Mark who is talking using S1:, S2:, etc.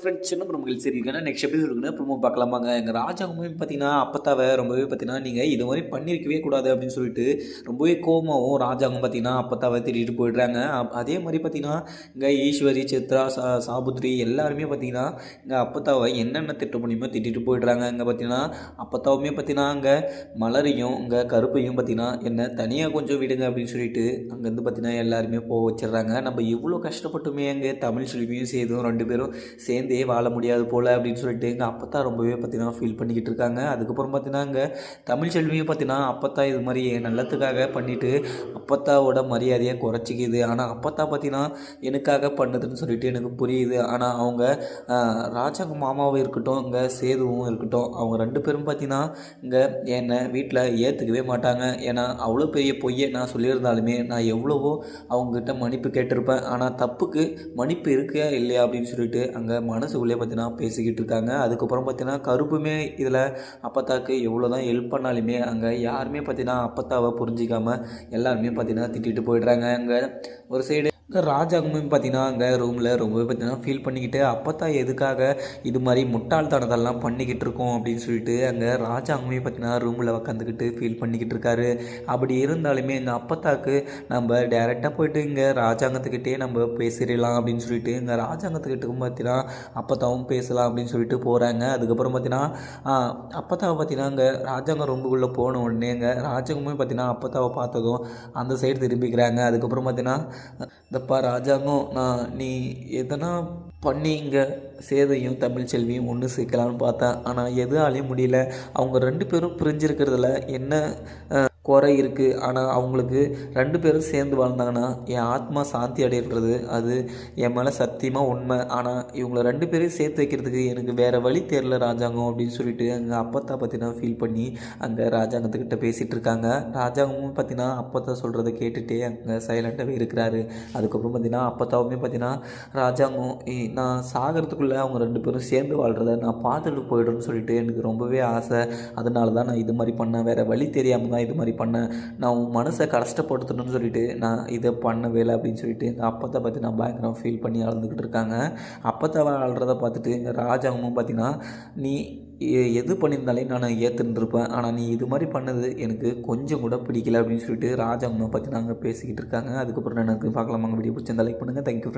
S1: Friends சின்ன பிரமுகள் சரி இருக்குன்னா நெக்ஸ்ட் எப்படி இருக்குங்க ப்ரோமோ பார்க்கலாமாங்க. எங்கள் ராஜாங்கமே பார்த்தீங்கன்னா அப்பத்தாவை ரொம்பவே பார்த்தீங்கன்னா நீங்கள் இது மாதிரி பண்ணியிருக்கவே கூடாது அப்படின்னு சொல்லிட்டு ரொம்பவே கோமாவும் ராஜாங்கம் பார்த்தீங்கன்னா அப்பத்தாவை திட்டிட்டு போயிடுறாங்க. அதே மாதிரி பார்த்தீங்கன்னா இங்கே ஈஸ்வரி சித்ரா சா சாபுத்ரி எல்லாருமே பார்த்தீங்கன்னா இங்கே அப்பத்தாவை என்னென்ன திட்டம் பண்ணியுமோ திட்டிட்டு போயிடுறாங்க. இங்கே பார்த்தீங்கன்னா அப்பத்தாவுமே பார்த்தீங்கன்னா அங்கே மலரையும் இங்கே கருப்பையும் பார்த்தீங்கன்னா என்ன தனியாக கொஞ்சம் விடுங்க அப்படின்னு சொல்லிட்டு அங்கேருந்து பார்த்தீங்கன்னா எல்லாருமே போக வச்சிடுறாங்க. நம்ம இவ்வளோ கஷ்டப்பட்டுமே அங்கே தமிழ் செல்வியும் சேதும் ரெண்டு பேரும் சேர்ந்து வாழ முடியாது போல் அப்படின்னு சொல்லிட்டு எங்கள் அப்பத்தா ரொம்பவே பார்த்தீங்கன்னா ஃபீல் பண்ணிக்கிட்டு இருக்காங்க. அதுக்கப்புறம் பார்த்தீங்கன்னா இங்கே தமிழ் செல்வியும் பார்த்தீங்கன்னா அப்பத்தா இது மாதிரி என் நல்லத்துக்காக பண்ணிவிட்டு அப்பத்தாவோட மரியாதையை குறைச்சிக்கிது. ஆனால் அப்பத்தா பார்த்தீங்கன்னா எனக்காக பண்ணுதுன்னு சொல்லிட்டு எனக்கு புரியுது. ஆனால் அவங்க ராஜாங்க மாமாவும் இருக்கட்டும் இங்கே சேதுவும் இருக்கட்டும் அவங்க ரெண்டு பேரும் பார்த்தீங்கன்னா இங்கே என்னை வீட்டில் ஏற்றுக்கவே மாட்டாங்க. ஏன்னா அவ்வளோ பெரிய பொய்யை நான் சொல்லியிருந்தாலுமே நான் எவ்வளவோ அவங்ககிட்ட மன்னிப்பு கேட்டிருப்பேன். ஆனால் தப்புக்கு மன்னிப்பு இருக்கா இல்லையா அப்படின்னு சொல்லிட்டு அங்கே மனசுக்குள்ளே பார்த்தீங்கன்னா பேசிக்கிட்டு இருக்காங்க. அதுக்கப்புறம் பார்த்தீங்கன்னா கருப்புமே இதில் அப்பத்தாக்கு எவ்வளோ தான் ஹெல்ப் பண்ணாலுமே அங்கே யாருமே பார்த்தீங்கன்னா அப்பத்தாவை புரிஞ்சிக்காமல் எல்லாருமே பார்த்தீங்கன்னா திட்டிட்டு போயிடுறாங்க அங்கே ஒரு சைடு ராஜாங்கமும் பார்த்தீங்கன்னா அங்கே ரூமில் ரொம்பவே பார்த்தீங்கன்னா ஃபீல் பண்ணிக்கிட்டு அப்பத்தா எதுக்காக இது மாதிரி முட்டாள்தனத்தெல்லாம் பண்ணிக்கிட்டு இருக்கோம் அப்படின்னு சொல்லிட்டு அங்கே ராஜாங்கமே பார்த்தீங்கன்னா ரூமில் உக்காந்துக்கிட்டு ஃபீல் பண்ணிக்கிட்டு இருக்காரு. அப்படி இருந்தாலுமே எங்கள் அப்பத்தாக்கு நம்ம டேரெக்டாக போயிட்டு இங்கே ராஜாங்கத்துக்கிட்டே நம்ம பேசிடலாம் அப்படின்னு சொல்லிட்டு இங்கே ராஜாங்கத்துக்கிட்டக்கும் பார்த்தீங்கன்னா அப்பத்தாவும் பேசலாம் அப்படின்னு சொல்லிட்டு போகிறாங்க அதுக்கப்புறம் பார்த்தீங்கன்னா அப்பத்தாவை பார்த்தீங்கன்னா அங்கே ராஜாங்கம் ரூமுக்குள்ளே போன உடனே இங்கே ராஜாங்கமே பார்த்தீங்கன்னா அப்பத்தாவை பார்த்ததும் அந்த சைடு திரும்பிக்கிறாங்க. அதுக்கப்புறம் பார்த்தீங்கன்னா இந்தப்பா ராஜாங்கம் நான் நீ எதனா பண்ணி இங்கே சேதையும் தமிழ் செல்வியும் ஒன்று சேர்க்கலான்னு பார்த்தேன். ஆனால் எதாலையும் முடியல. அவங்க ரெண்டு பேரும் பிரிஞ்சிருக்கிறதுல என்ன குறை இருக்குது ஆனால் அவங்களுக்கு ரெண்டு பேரும் சேர்ந்து வாழ்ந்தாங்கன்னா என் ஆத்மா சாந்தி அடைகிறது அது என் மேலே சத்தியமாக உண்மை. ஆனால் இவங்கள ரெண்டு பேரையும் சேர்த்து வைக்கிறதுக்கு எனக்கு வேறு வழி தெரில ராஜாங்கம் அப்படின்னு சொல்லிட்டு அங்கே அப்பத்தா பற்றினா ஃபீல் பண்ணி அங்கே ராஜாங்கத்துக்கிட்ட பேசிகிட்டு இருக்காங்க. ராஜாங்கமும் பார்த்தீங்கன்னா அப்பத்தா சொல்கிறத கேட்டுகிட்டே அங்கே சைலண்ட்டாகவே இருக்கிறாரு. அதுக்கப்புறம் பார்த்தீங்கன்னா அப்பத்தாவுமே பார்த்தீங்கன்னா ராஜாங்கம் நான் சாகிறதுக்குள்ளே அவங்க ரெண்டு பேரும் சேர்ந்து வாழ்கிறத நான் பார்த்துட்டு போயிடும்னு சொல்லிட்டு எனக்கு ரொம்பவே ஆசை. அதனால தான் நான் இது மாதிரி பண்ணேன். வேறு வழி தெரியாமல் தான் இது மாதிரி பண்ணேன் நான் உன் மனசை கஷ்டப்படுத்தணும்னு சொல்லிட்டு நான் இதை பண்ண வேலை அப்படின்னு சொல்லிட்டு எங்கள் அப்பத்தை பற்றி நான் பயங்கரம் ஃபீல் பண்ணி அழுதுகிட்டு இருக்காங்க. அப்பத்தை அழுறத பார்த்துட்டு எங்கள் ராஜாவும் பார்த்தீங்கன்னா நீ எ- எது பண்ணியிருந்தாலே நான் ஏற்றுருப்பேன் ஆனால் நீ இது மாதிரி பண்ணது எனக்கு கொஞ்சம் கூட பிடிக்கல. அப்படின்னு சொல்லிட்டு ராஜாங்கம்மை பற்றி நாங்கள் பேசிக்கிட்டு இருக்காங்க. அதுக்கப்புறம் எனக்கு பார்க்கலாமாங்க வீடியோ. பிடிச்சிருந்தா லைக் பண்ணுங்கள் தேங்க்யூ